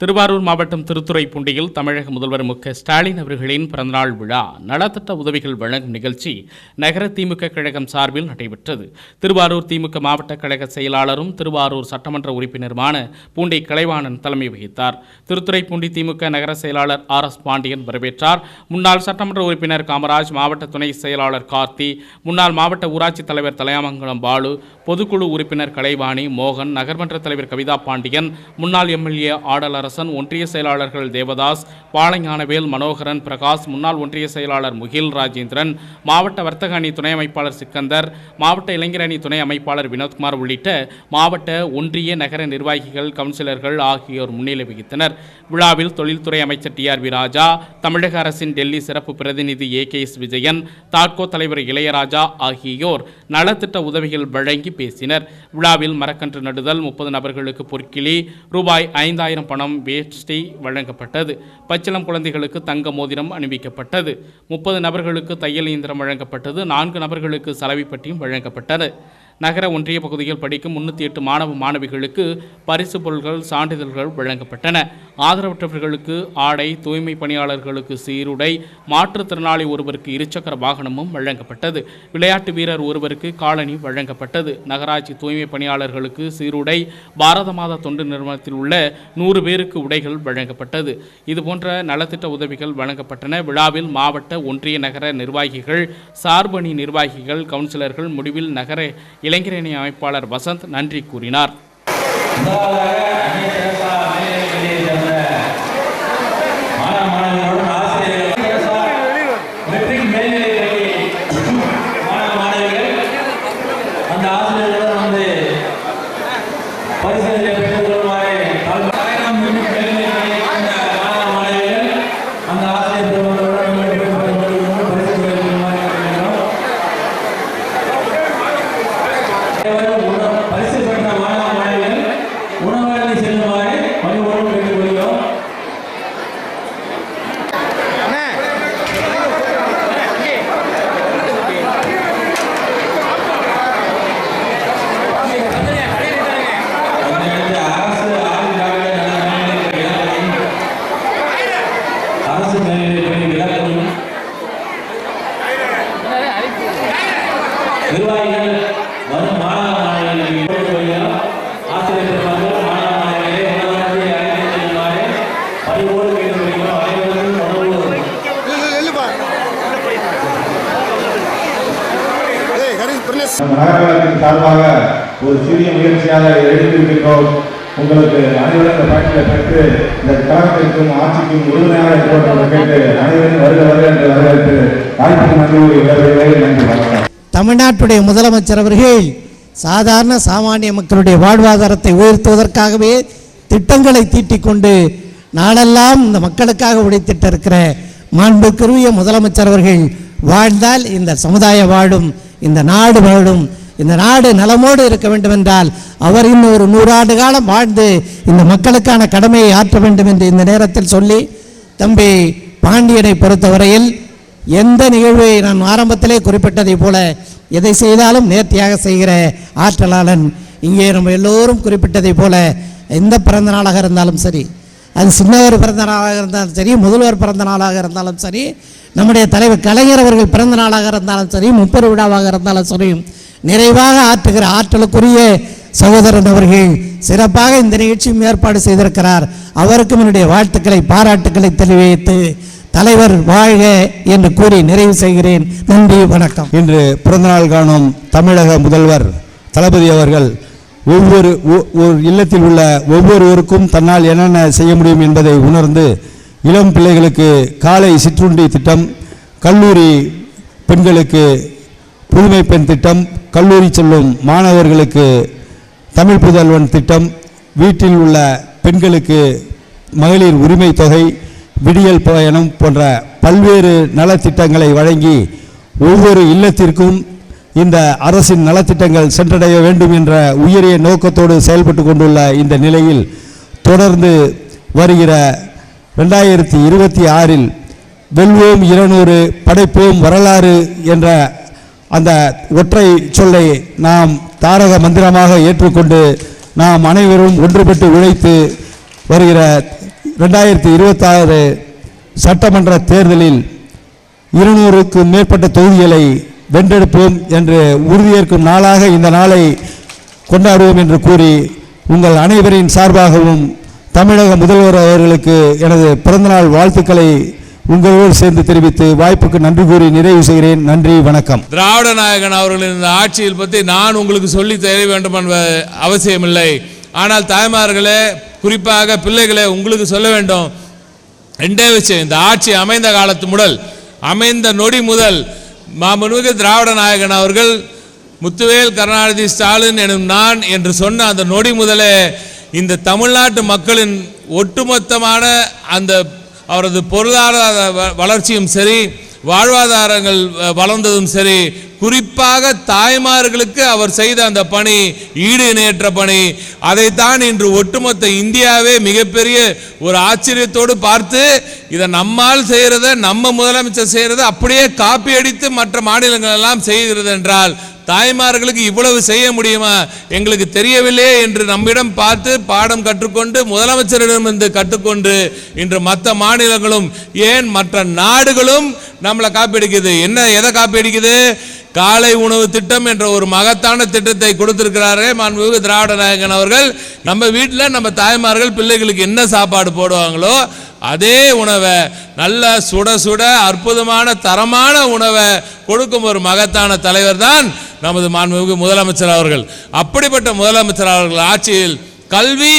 திருவாரூர் மாவட்டம் திருத்துறைப்பூண்டியில் தமிழக முதல்வர் மு க ஸ்டாலின் அவர்களின் பிறந்தநாள் விழா நலத்திட்ட உதவிகள் வழங்கும் நிகழ்ச்சி நகர திமுக கழகம் சார்பில் நடைபெற்றது. திருவாரூர் திமுக மாவட்ட கழக செயலாளரும் திருவாரூர் சட்டமன்ற உறுப்பினருமான பூண்டி கலைவாணன் தலைமை வகித்தார். திருத்துறைப்பூண்டி திமுக நகர செயலாளர் ஆர் எஸ் பாண்டியன் வரவேற்றார். முன்னாள் சட்டமன்ற உறுப்பினர் காமராஜ் மாவட்ட துணை செயலாளர் கார்த்தி முன்னாள் மாவட்ட ஊராட்சி தலைவர் தலையாமங்கலம் பாலு பொதுக்குழு உறுப்பினர் கலைவாணி மோகன் நகர்மன்ற தலைவர் கவிதா பாண்டியன் முன்னாள் எம்எல்ஏ அரசன் ஒன்றிய செயலாளர்கள் தேவதாஸ் பாளைஞானவேல் மனோகரன் பிரகாஷ் முன்னாள் ஒன்றிய செயலாளர் முகில் ராஜேந்திரன் மாவட்ட வர்த்தக அணி துணை அமைப்பாளர் சிக்கந்தர் மாவட்ட இளைஞர் அணி துணை அமைப்பாளர் வினோத்குமார் உள்ளிட்ட மாவட்ட ஒன்றிய நகர நிர்வாகிகள் கவுன்சிலர்கள் ஆகியோர் முன்னிலை வகித்தனர். விழாவில் தொழில்துறை அமைச்சர் டி ஆர் வி ராஜா தமிழக அரசின் டெல்லி சிறப்பு பிரதிநிதி ஏ கே எஸ் விஜயன் தாட்கோ தலைவர் இளையராஜா ஆகியோர் நலத்திட்ட உதவிகள் வழங்கி பேசினர். விழாவில் மரக்கன்று நடுதல் முப்பது நபர்களுக்கு பொற்கிளி ரூபாய் ஐந்தாயிரம் பணம் வேஷ்டி வழங்கப்பட்டது. பச்சிளம் குழந்தைகளுக்கு தங்க மோதிரம் அணிவிக்கப்பட்டது. முப்பது நபர்களுக்கு தையல் இயந்திரம் வழங்கப்பட்டது. நான்கு நபர்களுக்கு சலவைப்பட்டியும் வழங்கப்பட்டது. நகர ஒன்றிய பகுதியில் படிக்கும் முன்னூற்றி எட்டு மாணவ மாணவிகளுக்கு பரிசு பொருட்கள் சான்றிதழ்கள் வழங்கப்பட்டன. ஆதரவற்றவர்களுக்கு ஆடை தூய்மை பணியாளர்களுக்கு சீருடை மாற்றுத்திறனாளி ஒருவருக்கு இருசக்கர வாகனமும் வழங்கப்பட்டது. விளையாட்டு வீரர் ஒருவருக்கு காலணி வழங்கப்பட்டது. நகராட்சி தூய்மை பணியாளர்களுக்கு சீருடை பாரத மாதா தொண்டு நிறுவனத்தில் உள்ள நூறு பேருக்கு உடைகள் வழங்கப்பட்டது. இதுபோன்ற நலத்திட்ட உதவிகள் வழங்கப்பட்டன. விழாவில் மாவட்ட ஒன்றிய நகர நிர்வாகிகள் சார்பணி நிர்வாகிகள் கவுன்சிலர்கள் முடிவில் நகர இளைஞரணி அமைப்பாளர் வசந்த் நன்றி கூறினார். மெட்ரிக் மேல்நிலைப் பள்ளி மாணவ மாணவிகள் அந்த ஆசிரியர்களுடன் வந்து பரிசீலனை பெற்றுக் கொள்ளுமாறு தாழ்மையான மெட்ரிக் மேல்நிலைப் பள்ளியை சேர்ந்த மாணவ மாணவிகள் அந்த ஆசிரியர் பெருமக்களுடன் உங்களை பெற்றுக் கொள்ளுமாறு பரிசு பெற்றுக் கொள்ளுமாறு கேட்டுக்கொள்கிறோம். அனைவரும் உணவு- பரிசு பெற்ற மாணவ மாணவிகள் உணவகத்தை செல்லுமாறு பணிவோடு கேட்டுக்கொள்கிறோம் அந்த இடத்துல அரசு ஆதிதிராவிட நல மேல்நிலைப் பள்ளி விளக்கணும். அரசு மேல்நிலைப் பள்ளி விளக்கணும். நிர்வாகிகள் வரும் மாணவ மாணவிகளுக்கு ஆசிரியர் பெருமக்கள் மாணவ மாணவிகளை உணவகத்தை அழைத்துச் செல்லுமாறு பணிவோடு கேட்டுக்கொள்கிறோம். அனைவருக்கும் உணவு. சார்பாக ஒரு சிறிய முயற்சியாக எழுதியிருக்கின்றோம் உங்களுக்கு அனைவரும் இந்த பயணத்தை பெற்று இந்த கழகத்திற்கும் ஆட்சிக்கும் உறுதுணையாக இருப்பவர்கள் கேட்டு அனைவரும் வருக வருக என்று வரவேற்று வாய்ப்புக்கு நன்றி நன்றி. வணக்கம் தமிழ்நாட்டுடைய முதலமைச்சர் அவர்கள் சாதாரண சாமானிய மக்களுடைய வாழ்வாதாரத்தை உயர்த்துவதற்காகவே திட்டங்களை தீட்டிக்கொண்டு நாளெல்லாம் இந்த மக்களுக்காக உழைத்திட்டு இருக்கிற மாண்புக்குரிய முதலமைச்சர் அவர்கள் வாழ்ந்தால் இந்த சமுதாய வாழும் இந்த நாடு வாழும் இந்த நாடு நலமோடு இருக்க வேண்டும் என்றால் அவர் இன்னும் ஒரு நூறாண்டு காலம் வாழ்ந்து இந்த மக்களுக்கான கடமையை ஆற்ற வேண்டும் என்று இந்த நேரத்தில் சொல்லி தம்பி பாண்டியனை பொறுத்தவரையில் எந்த நிகழ்வை நான் ஆரம்பத்திலே குறிப்பிட்டதை போல எதை செய்தாலும் நேர்த்தியாக செய்கிற ஆற்றலாளன் இங்கே நம்ம எல்லோரும் குறிப்பிட்டதை போல எந்த பிறந்த நாளாக இருந்தாலும் சரி அது சின்னவர் பிறந்த நாளாக இருந்தாலும் சரி முதல்வர் பிறந்த நாளாக இருந்தாலும் சரி நம்முடைய தலைவர் கலைஞர் அவர்கள் பிறந்த நாளாக இருந்தாலும் சரி முப்பது விழாவாக இருந்தாலும் சரி நிறைவாக ஆற்றுகிற ஆற்றலுக்குரிய சகோதரன் அவர்கள் சிறப்பாக இந்த நிகழ்ச்சியும் ஏற்பாடு செய்திருக்கிறார். அவருக்கும் என்னுடைய வாழ்த்துக்களை பாராட்டுக்களை தெரிவித்து தலைவர் வாழ்க என்று கூறி நிறைவு செய்கிறேன். நன்றி வணக்கம். இன்று பிறந்தநாள் காணும் தமிழக முதல்வர் தளபதி அவர்கள் ஒவ்வொரு ஒரு இல்லத்தில் உள்ள ஒவ்வொருவருக்கும் தன்னால் என்னென்ன செய்ய முடியும் என்பதை உணர்ந்து இளம் பிள்ளைகளுக்கு காலை சிற்றுண்டி திட்டம் கல்லூரி பெண்களுக்கு புதுமை பெண் திட்டம் கல்லூரி செல்லும் மாணவர்களுக்கு தமிழ் புதல்வன் திட்டம் வீட்டில் உள்ள பெண்களுக்கு மகளிர் உரிமை தொகை விடியல் பயணம் போன்ற பல்வேறு நலத்திட்டங்களை வழங்கி ஒவ்வொரு இல்லத்திற்கும் இந்த அரசின் நலத்திட்டங்கள் சென்றடைய வேண்டும் என்ற உயரிய நோக்கத்தோடு செயல்பட்டு கொண்டுள்ள இந்த நிலையில் தொடர்ந்து வருகிற ரெண்டாயிரத்தி இருபத்தி ஆறில் வெல்வோம் இருநூறு படைப்போம் வரலாறு என்ற அந்த ஒற்றை சொல்லை நாம் தாரக மந்திரமாக ஏற்றுக்கொண்டு நாம் அனைவரும் ஒன்றுபட்டு உழைத்து வருகிற ரெண்டாயிரத்தி இருபத்தாறு சட்டமன்ற தேர்தலில் இருநூறுக்கு மேற்பட்ட தொகுதிகளை வென்றெடுப்போம் என்று உறுதியேற்கும் நாளாக இந்த நாளை கொண்டாடுவோம் என்று கூறி உங்கள் அனைவரின் சார்பாகவும் தமிழக முதல்வர் அவர்களுக்கு எனது பிறந்தநாள் வாழ்த்துக்களை உங்களோடு சேர்ந்து தெரிவித்து வாய்ப்புக்கு நன்றி கூறி நிறைவு செய்கிறேன். நன்றி வணக்கம். திராவிட நாயகன் அவர்களின் இந்த ஆட்சியில் பற்றி நான் உங்களுக்கு சொல்லி தெரிய வேண்டும் என்ப அவசியமில்லை. ஆனால் தாய்மார்களே குறிப்பாக பிள்ளைகளே உங்களுக்கு சொல்ல வேண்டும். ரெண்டே விஷயம் இந்த ஆட்சி அமைந்த காலத்து முதல் அமைந்த நொடி முதல் மாண்புமிகு திராவிட நாயகன் அவர்கள் முத்துவேல் கருணாநிதி ஸ்டாலின் எனும் நான் என்று சொன்ன அந்த நொடி முதலே இந்த தமிழ்நாட்டு மக்களின் ஒட்டுமொத்தமான அந்த அவரது பொருளாதார வ- வளர்ச்சியும் சரி வாழ்வாதாரங்கள் வளர்ந்ததும் சரி குறிப்பாக தாய்மார்களுக்கு அவர் செய்த அந்த பணி ஈடு இணையற்ற பணி அதைத்தான் இன்று ஒட்டுமொத்த இந்தியாவே மிகப்பெரிய ஒரு ஆச்சரியத்தோடு பார்த்து இதை நம்மால் செய்கிறத நம்ம முதலமைச்சர் செய்கிறத அப்படியே காப்பி அடித்து மற்ற மாநிலங்கள் எல்லாம் செய்கிறது என்றால் தாய்மார்களுக்கு இவ்வளவு செய்ய முடியுமா? எங்களுக்கு தெரியவில்லையே என்று நம்மிடம் பார்த்து பாடம் கற்றுக்கொண்டு முதலமைச்சரிடமிருந்து கற்றுக்கொண்டு இன்று மற்ற மாநிலங்களும் ஏன் மற்ற நாடுகளும் நம்மளை காப்பீடிக்குது என்ன எதை காப்பீடிக்குது காலை உணவு திட்டம் என்ற ஒரு மகத்தான திட்டத்தை கொடுத்திருக்கிறாரே மாண்புமிகு திராவிட நாயகன் அவர்கள். நம்ம வீட்டில் நம்ம தாய்மார்கள் பிள்ளைகளுக்கு என்ன சாப்பாடு போடுவாங்களோ அதே உணவை நல்ல சுட சுட அற்புதமான தரமான உணவை கொடுக்கும் ஒரு மகத்தான தலைவர் தான் நமது மாண்புமிகு முதலமைச்சர் அவர்கள். அப்படிப்பட்ட முதலமைச்சர் அவர்கள் ஆட்சியில் கல்வி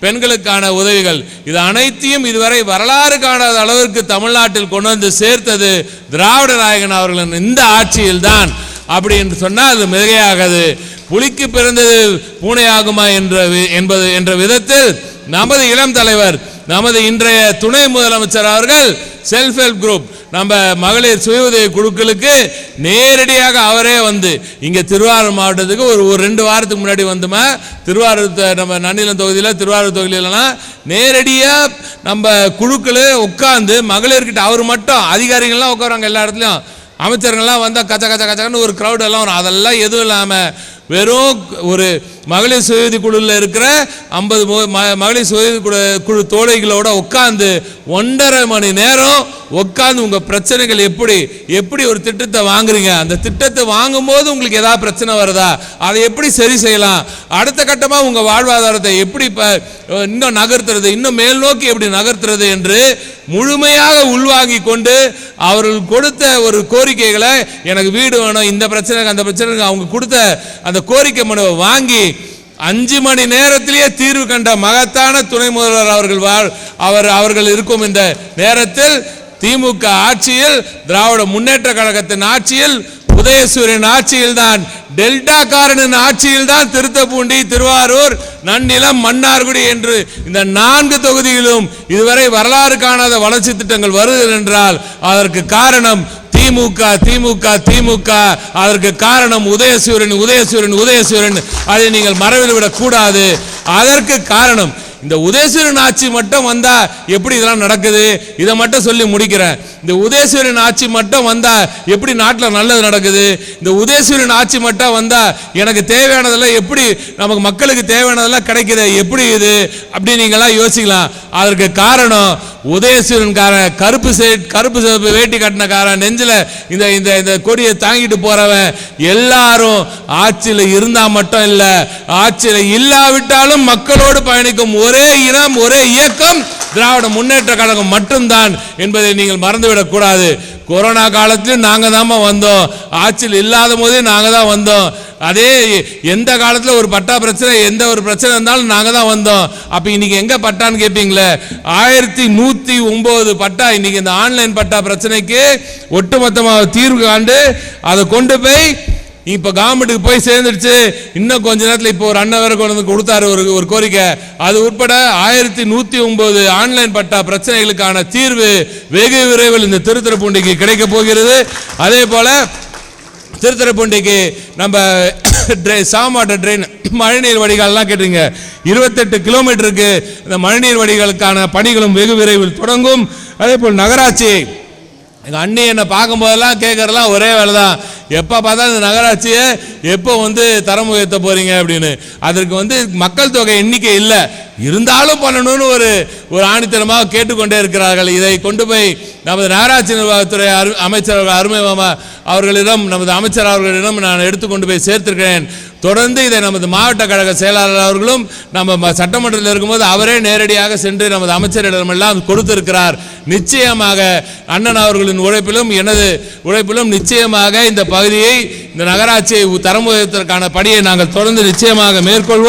பெண்களுக்கான உதவிகள் இது அனைத்தையும் இதுவரை வரலாறு காணாத அளவிற்கு தமிழ்நாட்டில் கொண்டு வந்து சேர்த்தது திராவிட நாயகன் அவர்களின் இந்த ஆட்சியில்தான். அப்படி என்று சொன்னால் அது மிகையாகாது. புலிக்கு பிறந்தது பூனையாகுமா என்ற வி- என்பது என்ற விதத்தில் நமது இளம் தலைவர் நமது இன்றைய துணை முதலமைச்சர் அவர்கள் செல்ஃப் ஹெல்ப் குரூப் நம்ம மகளிர் சுய உதவி குழுக்களுக்கு நேரடியாக அவரே வந்து இங்கே திருவாரூர் மாவட்டத்துக்கு ஒரு ஒரு ரெண்டு வாரத்துக்கு முன்னாடி வந்துமா திருவாரூர் நம்ம நன்னிலம் தொகுதியில் திருவாரூர் தொகுதியிலலாம் நேரடியாக நம்ம குழுக்கள் உட்காந்து மகளிர்கிட்ட அவர் மட்டும் அதிகாரிகள்லாம் உட்காருவாங்க எல்லா இடத்துலையும். அமைச்சர்கள்லாம் வந்தால் கச்ச கச்ச கச்சகன்னு ஒரு க்ரௌட் எல்லாம் வரும். அதெல்லாம் எதுவும் இல்லாமல் வெறும் ஒரு மகளிர் சுயதி குழுவில் இருக்கிற ஐம்பது மகளிர் சுயதி குழு குழு தோழிகளோட உட்காந்து ஒன்றரை மணி நேரம் உட்காந்து உங்கள் பிரச்சனைகள் எப்படி எப்படி ஒரு திட்டத்தை வாங்குறீங்க? அந்த திட்டத்தை வாங்கும்போது உங்களுக்கு ஏதாவது பிரச்சனை வருதா? அதை எப்படி சரி செய்யலாம்? அடுத்த கட்டமாக உங்கள் வாழ்வாதாரத்தை எப்படி இப்போ இன்னும் நகர்த்துறது இன்னும் மேல் நோக்கி எப்படி நகர்த்துறது என்று முழுமையாக உள்வாங்கி கொண்டு அவர்கள் கொடுத்த ஒரு கோரிக்கைகளை எனக்கு வீடு வேணும் இந்த பிரச்சனைக்கு அந்த பிரச்சனைக்கு அவங்க கொடுத்த அந்த கோரிக்கை மனுவை வாங்கி அஞ்சு மணி நேரத்திலேயே தீர்வு கண்ட மகத்தான துணை முதல்வர் அவர்கள் வாழ் அவர் அவர்கள் இருக்கும் இந்த நேரத்தில் திமுக ஆட்சியில் திராவிட முன்னேற்ற கழகத்தின் ஆட்சியில் உதயசூரியன் ஆட்சியில் தான் டெல்டா காரனின் ஆட்சியில் தான் திருத்தப்பூண்டி திருவாரூர் நன்னிலம் மன்னார்குடி என்று இந்த நான்கு தொகுதியிலும் இதுவரை வரலாறு காணாத வளர்ச்சி திட்டங்கள் வருது என்றால் அதற்கு காரணம் திமுக திமுக திமுக. அதற்கு காரணம் உதயசூரன் உதயசூரன் உதயசூரன் அதை நீங்கள் மறவில் விடக்கூடாது அதற்கு காரணம் இந்த உதயசூரியன் ஆட்சி மட்டும் வந்தா எப்படி இதெல்லாம் நடக்குது? இதை மட்டும் சொல்லி முடிக்கிறேன். இந்த உதயசூரியன் ஆட்சி மட்டும் வந்தா எப்படி நாட்டில் நல்லது நடக்குது? இந்த உதயசூரியன் ஆட்சி மட்டும் வந்தா எனக்கு தேவையானதெல்லாம் எப்படி நமக்கு மக்களுக்கு தேவையானதெல்லாம் கிடைக்குது? எப்படி இது? அப்படி நீங்களாம் யோசிக்கலாம். அதற்கு காரணம் உதயசூரன்காரன் கருப்பு சே கருப்பு சிவப்பு வேட்டி கட்டினக்காரன் நெஞ்சில் இந்த இந்த இந்த கொடியை தாங்கிட்டு போறவன் எல்லாரும் ஆட்சியில் இருந்தால் மட்டும் இல்லை ஆட்சியில் இல்லாவிட்டாலும் மக்களோடு பயணிக்கும் ஒரு ஒரே இனம் ஒரே இயக்கம். திராவிட முன்னேற்ற கழகம் மட்டும்தான் என்பதை நீங்கள் மறந்துவிடக் கூடாது. கொரோனா காலத்திலும் நாங்கள் தாம்மா வந்தோம். ஆட்சியில் இல்லாத போதே நாங்கள் தான் வந்தோம். அதே எந்த காலத்தில் ஒரு பட்டா பிரச்சனை எந்த ஒரு பிரச்சனை இருந்தாலும் நாங்கள் தான் வந்தோம். அப்போ இன்னைக்கு எங்கே பட்டான்னு கேட்பீங்களே ஆயிரத்தி நூற்றி ஒம்பது பட்டா இன்னைக்கு இந்த ஆன்லைன் பட்டா பிரச்சனைக்கு ஒட்டுமொத்தமாக தீர்வு காண்டு அதை கொண்டு போய் இப்போ கவர்மெண்ட்டுக்கு போய் சேர்ந்துடுச்சு. இன்னும் கொஞ்ச நேரத்தில் இப்போ ஒரு அண்ணன் வேற கொண்டு வந்து கொடுத்தாரு ஒரு ஒரு கோரிக்கை. அது உட்பட ஆயிரத்தி நூற்றி ஒன்பது ஆன்லைன் பட்டா பிரச்சனைகளுக்கான தீர்வு வெகு விரைவில் இந்த திருத்துறைப்பூண்டிக்கு கிடைக்க போகிறது. அதே போல திருத்துறைப்பூண்டிக்கு நம்ம ட்ரை சாமாட்ட ட்ரெயின் மழைநீர் வடிகால்லாம் கேட்டீங்க இருபத்தெட்டு கிலோமீட்டருக்கு இந்த மழைநீர் வடிகளுக்கான பணிகளும் வெகு விரைவில் தொடங்கும். அதே போல் நகராட்சி எங்கள் அண்ணி என்னை பார்க்கும்போதெல்லாம் கேட்குறதெல்லாம் ஒரே வேலை தான் எப்போ பார்த்தா இந்த நகராட்சியை எப்போ வந்து தரம் உயர்த்த போகிறீங்க அப்படின்னு. அதற்கு வந்து மக்கள் தொகை எண்ணிக்கை இல்லை. இருந்தாலும் பண்ணணும்னு ஒரு ஒரு ஆணித்தனமாக கேட்டுக்கொண்டே இருக்கிறார்கள். இதை கொண்டு போய் நமது நகராட்சி நிர்வாகத்துறை அரு அமைச்சர் அருமை மாமா அவர்களிடம் நமது அமைச்சர் அவர்களிடம் நான் எடுத்துக்கொண்டு போய் சேர்த்திருக்கிறேன். தொடர்ந்து இதை நமது மாவட்ட கழக செயலாளர் அவர்களும் நம்ம சட்டமன்றத்தில் இருக்கும்போது அவரே நேரடியாக சென்று நமது அமைச்சரிடமெல்லாம் கொடுத்திருக்கிறார். நிச்சயமாக அண்ணன் அவர்களின் உழைப்பிலும் எனது உழைப்பிலும் நிச்சயமாக இந்த பகுதியை இந்த நகராட்சியை தரம் உயர்த்ததற்கான படியை நாங்கள் தொடர்ந்து நிச்சயமாக மேற்கொள்வோம்.